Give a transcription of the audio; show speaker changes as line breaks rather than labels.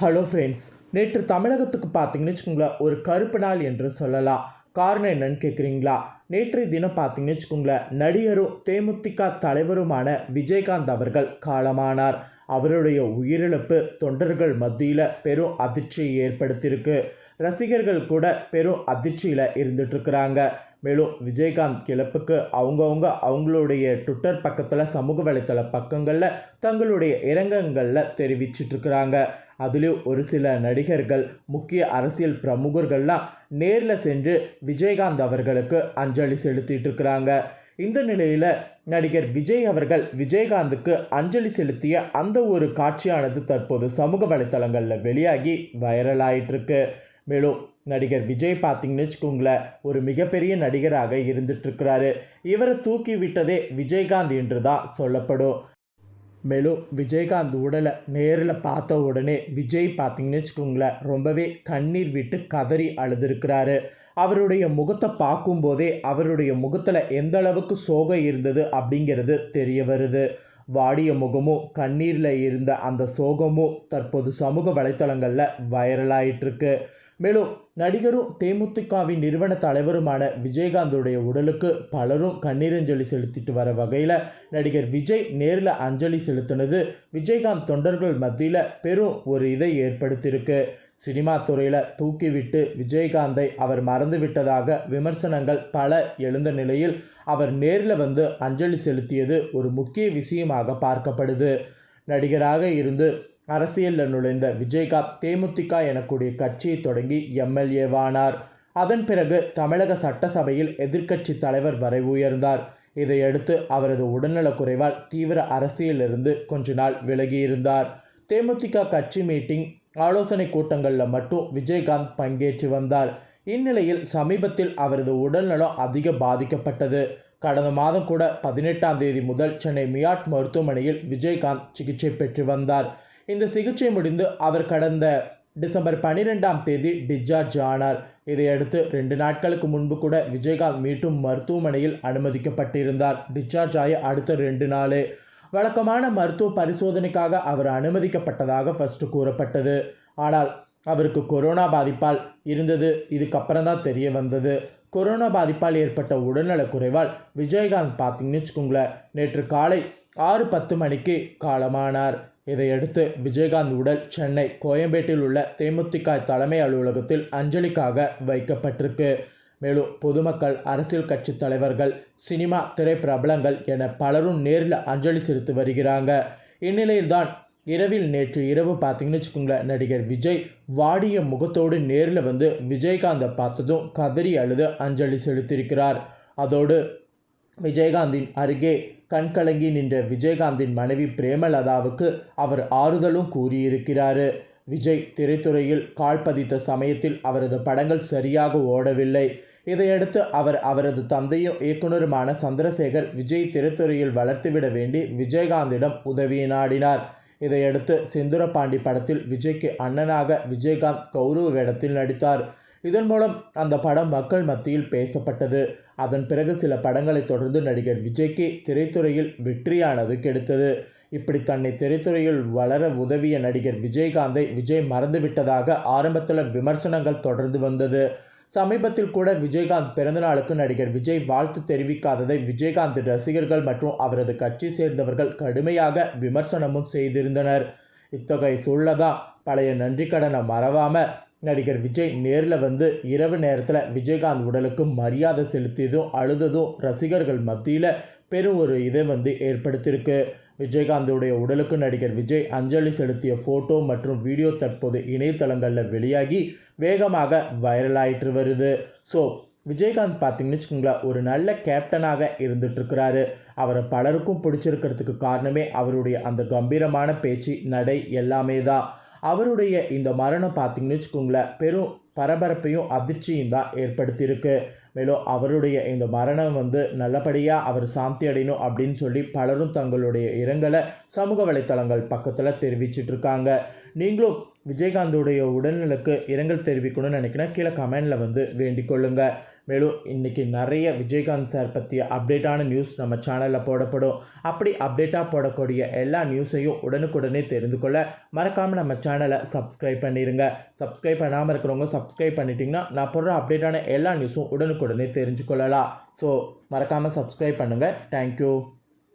Hello friends நேற்று தமிழகத்துக்கு பார்த்தீங்கன்னு வச்சுக்கோங்களேன் ஒரு கருப்பு நாள் என்று சொல்லலாம். காரணம் என்னன்னு கேட்குறீங்களா நேற்றைய தினம் பார்த்தீங்கன்னு வச்சுக்கோங்களேன் நடிகரும் தேமுதிக தலைவருமான விஜயகாந்த் அவர்கள் காலமானார். அவருடைய உயிரிழப்பு தொண்டர்கள் மத்தியில் பெரும் அதிர்ச்சியை ஏற்படுத்தியிருக்கு. ரசிகர்கள் கூட பெரும் அதிர்ச்சியில் இருந்துட்டுருக்குறாங்க. மேலும் விஜயகாந்த் கிளப்புக்கு அவங்கவுங்க அவங்களுடைய ட்விட்டர் பக்கத்தில் சமூக வலைத்தள பக்கங்களில் தங்களுடைய இரங்கங்களில் தெரிவிச்சிட்ருக்குறாங்க அதுலேயும் ஒரு சில நடிகர்கள் முக்கிய அரசியல் பிரமுகர்கள்லாம் நேரில் சென்று விஜயகாந்த் அவர்களுக்கு அஞ்சலி செலுத்திட்டு இருக்கிறாங்க இந்த நிலையில் நடிகர் விஜய் அவர்கள் விஜயகாந்துக்கு அஞ்சலி செலுத்திய அந்த ஒரு காட்சியானது தற்போது சமூக வலைத்தளங்களில் வெளியாகி வைரலாயிட்டிருக்கு. மேலும் நடிகர் விஜய் பார்த்திங்கன்னு வச்சுக்கோங்களேன் ஒரு மிகப்பெரிய நடிகராக இருந்துட்டுருக்கிறாரு. இவரை தூக்கி விட்டதே விஜயகாந்த் என்று தான் சொல்லப்படும். மேலும் விஜயகாந்த் உடலை நேரில் பார்த்த உடனே விஜய் பார்த்திங்கன்னு வச்சுக்கோங்களேன் ரொம்பவே கண்ணீர் விட்டு கதறி அழுதுருக்கிறாரு. அவருடைய முகத்தை பார்க்கும்போதே அவருடைய முகத்தில் எந்த அளவுக்கு சோகம் இருந்தது அப்படிங்கிறது தெரிய வருது. வாடிய முகமும் கண்ணீரில் இருந்த அந்த சோகமும் தற்போது சமூக வலைத்தளங்களில் வைரலாயிட்டிருக்கு மேலும் நடிகரும் தேமுதிகவின் நிறுவன தலைவருமான விஜயகாந்தோடைய உடலுக்கு பலரும் கண்ணீரஞ்சலி செலுத்திட்டு வர வகையில் நடிகர் விஜய் நேரில் அஞ்சலி செலுத்தினது விஜயகாந்த் தொண்டர்கள் மத்தியில் பெரும் ஒரு இதை ஏற்படுத்தியிருக்கு. சினிமா துறையில் தூக்கிவிட்டு விஜயகாந்தை அவர் மறந்து விட்டதாக விமர்சனங்கள் பல எழுந்த நிலையில் அவர் நேரில் வந்து அஞ்சலி செலுத்தியது ஒரு முக்கிய விஷயமாக பார்க்கப்படுது. நடிகராக இருந்து அரசியலில் நுழைந்த விஜயகாந்த் தேமுதிக எனக்கூடிய கட்சியை தொடங்கி எம்எல்ஏவானார். அதன் பிறகு தமிழக சட்டசபையில் எதிர்க்கட்சி தலைவர் வரை உயர்ந்தார். இதையடுத்து அவரது உடல்நலக்குறைவால் தீவிர அரசியலிருந்து கொஞ்ச நாள் விலகியிருந்தார். தேமுதிக கட்சி மீட்டிங் ஆலோசனை கூட்டங்களில் மட்டும் விஜயகாந்த் பங்கேற்று வந்தார். இந்நிலையில் சமீபத்தில் அவரது உடல்நலம் அதிக பாதிக்கப்பட்டது. கடந்த மாதம் கூட பதினெட்டாம் தேதி முதல் சென்னை மியாட் மருத்துவமனையில் விஜயகாந்த் சிகிச்சை பெற்று வந்தார். இந்த சிகிச்சை முடிந்து அவர் கடந்த டிசம்பர் பன்னிரெண்டாம் தேதி டிஸ்சார்ஜ் ஆனார். இதையடுத்து ரெண்டு நாட்களுக்கு முன்பு கூட விஜயகாந்த் மீண்டும் மருத்துவமனையில் அனுமதிக்கப்பட்டிருந்தார். டிஸ்சார்ஜ் ஆகி அடுத்த ரெண்டு நாள். வழக்கமான மருத்துவ பரிசோதனைக்காக அவர் அனுமதிக்கப்பட்டதாக ஃபஸ்ட்டு கூறப்பட்டது. ஆனால் அவருக்கு கொரோனா பாதிப்பால் இருந்தது. இதுக்கப்புறம் தான் தெரிய வந்தது. கொரோனா பாதிப்பால் ஏற்பட்ட உடல்நலக்குறைவால் விஜயகாந்த் பார்த்தீங்கன்னு வச்சுக்கோங்களேன் நேற்று காலை ஆறு பத்து மணிக்கு காலமானார். இதையடுத்து விஜயகாந்த் உடல் சென்னை கோயம்பேட்டில் உள்ள தேமுதிக தலைமை அலுவலகத்தில் அஞ்சலிக்காக வைக்கப்பட்டிருக்கு. மேலும் பொதுமக்கள் அரசியல் கட்சி தலைவர்கள் சினிமா திரைப்பிரபலங்கள் என பலரும் நேரில் அஞ்சலி செலுத்தி வருகிறாங்க. இந்நிலையில்தான் இரவில் நேற்று இரவு பார்த்தீங்கன்னு வச்சுக்கோங்களேன் நடிகர் விஜய் வாடிய முகத்தோடு நேரில் வந்து விஜயகாந்தை பார்த்ததும் கதறி அழுது அஞ்சலி செலுத்தியிருக்கிறார். அதோடு விஜயகாந்தின் அருகே கண்கலங்கி நின்ற விஜயகாந்தின் மனைவி பிரேமலதாவுக்கு அவர் ஆறுதலும் கூறியிருக்கிறார். விஜய் திரைத்துறையில் கால் பதித்த சமயத்தில் அவரது படங்கள் சரியாக ஓடவில்லை. இதையடுத்து அவர் அவரது தந்தையும் இயக்குனருமான சந்திரசேகர் விஜய் திரைத்துறையில் வளர்த்துவிட வேண்டி விஜயகாந்திடம் உதவி நாடினார். இதையடுத்து செந்துரபாண்டி படத்தில் விஜய்க்கு அண்ணனாக விஜயகாந்த் கௌரவ வேடத்தில் நடித்தார். இதன் மூலம் அந்த படம் மக்கள் மத்தியில் பேசப்பட்டது. அதன் பிறகு சில படங்களை தொடர்ந்து நடிகர் விஜய்க்கு திரைத்துறையில் வெற்றியானது கிடைத்தது. இப்படி தன்னை திரைத்துறையில் வளர உதவிய நடிகர் விஜயகாந்தை விஜய் மறந்துவிட்டதாக ஆரம்பத்தில் விமர்சனங்கள் தொடர்ந்து வந்தது. சமீபத்தில் கூட விஜயகாந்த் பிறந்தநாளுக்கு நடிகர் விஜய் வாழ்த்து தெரிவிக்காததை விஜயகாந்த் ரசிகர்கள் மற்றும் அவரது கட்சி சேர்ந்தவர்கள் கடுமையாக விமர்சனமும் செய்திருந்தனர். இத்தகைய சூழலதான் பழைய நன்றிக்கடனை மறவாமல் நடிகர் விஜய் நேரில் வந்து இரவு நேரத்தில் விஜயகாந்த் உடலுக்கு மரியாதை செலுத்தியதும் அழுததும் ரசிகர்கள் மத்தியில் பெரும் ஒரு இதை வந்து ஏற்படுத்தியிருக்கு. விஜயகாந்தோடைய உடலுக்கு நடிகர் விஜய் அஞ்சலி செலுத்திய ஃபோட்டோ மற்றும் வீடியோ தற்போது இணையதளங்களில் வெளியாகி வேகமாக வைரலாயிட்டு வருது. ஸோ விஜயகாந்த் பார்த்தீங்கன்னு வச்சுக்கோங்களேன் ஒரு நல்ல கேப்டனாக இருந்துகிட்ருக்கிறாரு அவரை பலருக்கும் பிடிச்சிருக்கிறதுக்கு காரணமே அவருடைய அந்த கம்பீரமான பேச்சு நடை எல்லாமே தான் அவருடைய இந்த மரணம் பார்த்தீங்கன்னு வச்சுக்கோங்களேன் பெரும் பரபரப்பையும் அதிர்ச்சியும் தான் ஏற்படுத்தியிருக்கு. மேலும் அவருடைய இந்த மரணம் வந்து நல்லபடியாக அவர் சாந்தி அடையணும் அப்படின்னு சொல்லி பலரும் தங்களுடைய இரங்கலை சமூக வலைத்தளங்கள் பக்கத்தில் தெரிவிச்சிட்ருக்காங்க. நீங்களும் விஜயகாந்தோடைய உடல்நலுக்கு இரங்கல் தெரிவிக்கணும்னு நினைக்கிறேன். கீழே கமெண்டில் வந்து வேண்டிக் கொள்ளுங்கள் மேலும் இன்றைக்கி நிறைய விஜயகாந்த் சார் பற்றிய அப்டேட்டான நியூஸ் நம்ம சேனலில் போடப்படும். அப்படி அப்டேட்டாக போடக்கூடிய எல்லா நியூஸையும் உடனுக்குடனே தெரிந்து கொள்ள மறக்காமல் நம்ம சேனலை சப்ஸ்கிரைப் பண்ணிடுங்க சப்ஸ்கிரைப் பண்ணாமல் இருக்கிறவங்க சப்ஸ்கிரைப் பண்ணிட்டீங்கன்னா நான் போடுற அப்டேட்டான எல்லா நியூஸும் உடனுக்குடனே தெரிஞ்சுக்கொள்ளலாம் ஸோ மறக்காமல் சப்ஸ்கிரைப் பண்ணுங்கள் தேங்க்யூ